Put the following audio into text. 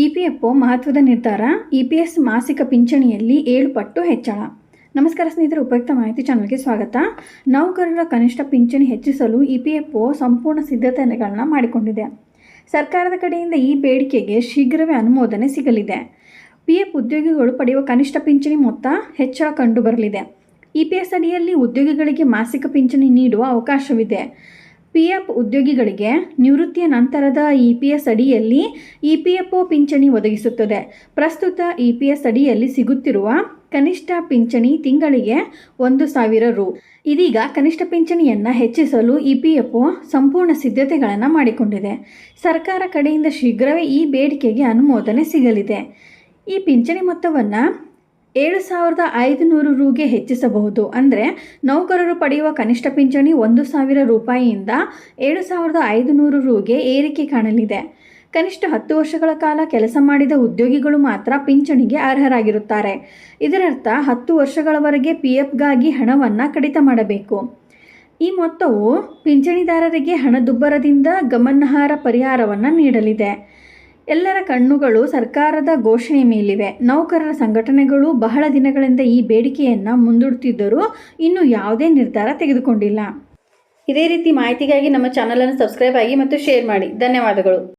EPFO ಮಹತ್ವದ ನಿರ್ಧಾರ, E P S ಮಾಸಿಕ ಪಿಂಚಣಿಯಲ್ಲಿ ಏಳು ಪಟ್ಟು ಹೆಚ್ಚಳ. ನಮಸ್ಕಾರ ಸ್ನೇಹಿತರೆ, ಉಪಯುಕ್ತ ಮಾಹಿತಿ ಚಾನಲ್ಗೆ ಸ್ವಾಗತ. ನೌಕರರ ಕನಿಷ್ಠ ಪಿಂಚಣಿ ಹೆಚ್ಚಿಸಲು ಇ ಪಿ ಎಫ್ ಒ ಸಂಪೂರ್ಣ ಸಿದ್ಧತೆಗಳನ್ನು ಮಾಡಿಕೊಂಡಿದೆ. ಸರ್ಕಾರದ ಕಡೆಯಿಂದ ಈ ಬೇಡಿಕೆಗೆ ಶೀಘ್ರವೇ ಅನುಮೋದನೆ ಸಿಗಲಿದೆ. ಪಿ ಎಫ್ ಉದ್ಯೋಗಿಗಳು ಪಡೆಯುವ ಕನಿಷ್ಠ ಪಿಂಚಣಿ ಮೊತ್ತ ಹೆಚ್ಚಳ ಕಂಡುಬರಲಿದೆ. ಇಪಿಎಸ್ ಅಡಿಯಲ್ಲಿ ಉದ್ಯೋಗಿಗಳಿಗೆ ಮಾಸಿಕ ಪಿಂಚಣಿ ನೀಡುವ ಅವಕಾಶವಿದೆ. ಪಿಎಫ್ ಉದ್ಯೋಗಿಗಳಿಗೆ ನಿವೃತ್ತಿಯ ನಂತರದ ಇ ಪಿ ಎಸ್ ಅಡಿಯಲ್ಲಿ ಇ ಪಿ ಎಫ್ ಒ ಪಿಂಚಣಿ ಒದಗಿಸುತ್ತದೆ. ಪ್ರಸ್ತುತ ಇ ಪಿ ಎಸ್ ಅಡಿಯಲ್ಲಿ ಸಿಗುತ್ತಿರುವ ಕನಿಷ್ಠ ಪಿಂಚಣಿ ತಿಂಗಳಿಗೆ ಒಂದು ಸಾವಿರ ರು. ಇದೀಗ ಕನಿಷ್ಠ ಪಿಂಚಣಿಯನ್ನು ಹೆಚ್ಚಿಸಲು ಇ ಪಿ ಎಫ್ ಒ ಸಂಪೂರ್ಣ ಸಿದ್ಧತೆಗಳನ್ನು ಮಾಡಿಕೊಂಡಿದೆ. ಸರ್ಕಾರ ಕಡೆಯಿಂದ ಶೀಘ್ರವೇ ಈ ಬೇಡಿಕೆಗೆ ಅನುಮೋದನೆ ಸಿಗಲಿದೆ. ಈ ಪಿಂಚಣಿ ಮೊತ್ತವನ್ನು ಏಳು ಸಾವಿರದ ಐದುನೂರು ರುಗೆ ಹೆಚ್ಚಿಸಬಹುದು. ಅಂದರೆ ನೌಕರರು ಪಡೆಯುವ ಕನಿಷ್ಠ ಪಿಂಚಣಿ ಒಂದು ಸಾವಿರ ರೂಪಾಯಿಯಿಂದ ಏಳು ಸಾವಿರದ ಐದುನೂರು ರುಗೆ ಏರಿಕೆ ಕಾಣಲಿದೆ. ಕನಿಷ್ಠ ಹತ್ತು ವರ್ಷಗಳ ಕಾಲ ಕೆಲಸ ಮಾಡಿದ ಉದ್ಯೋಗಿಗಳು ಮಾತ್ರ ಪಿಂಚಣಿಗೆ ಅರ್ಹರಾಗಿರುತ್ತಾರೆ. ಇದರರ್ಥ, ಹತ್ತು ವರ್ಷಗಳವರೆಗೆ ಪಿ ಎಫ್ಗಾಗಿ ಹಣವನ್ನು ಕಡಿತ ಮಾಡಬೇಕು. ಈ ಮೊತ್ತವು ಪಿಂಚಣಿದಾರರಿಗೆ ಹಣದುಬ್ಬರದಿಂದ ಗಮನಾರ್ಹ ಪರಿಹಾರವನ್ನು ನೀಡಲಿದೆ. ಎಲ್ಲರ ಕಣ್ಣುಗಳು ಸರ್ಕಾರದ ಘೋಷಣೆ ಮೇಲಿವೆ. ನೌಕರರ ಸಂಘಟನೆಗಳು ಬಹಳ ದಿನಗಳಿಂದ ಈ ಬೇಡಿಕೆಯನ್ನು ಮುಂದೂಡುತ್ತಿದ್ದರೂ ಇನ್ನೂ ಯಾವುದೇ ನಿರ್ಧಾರ ತೆಗೆದುಕೊಂಡಿಲ್ಲ. ಇದೇ ರೀತಿ ಮಾಹಿತಿಗಾಗಿ ನಮ್ಮ ಚಾನಲನ್ನು ಸಬ್ಸ್ಕ್ರೈಬ್ ಆಗಿ ಮತ್ತು ಶೇರ್ ಮಾಡಿ. ಧನ್ಯವಾದಗಳು.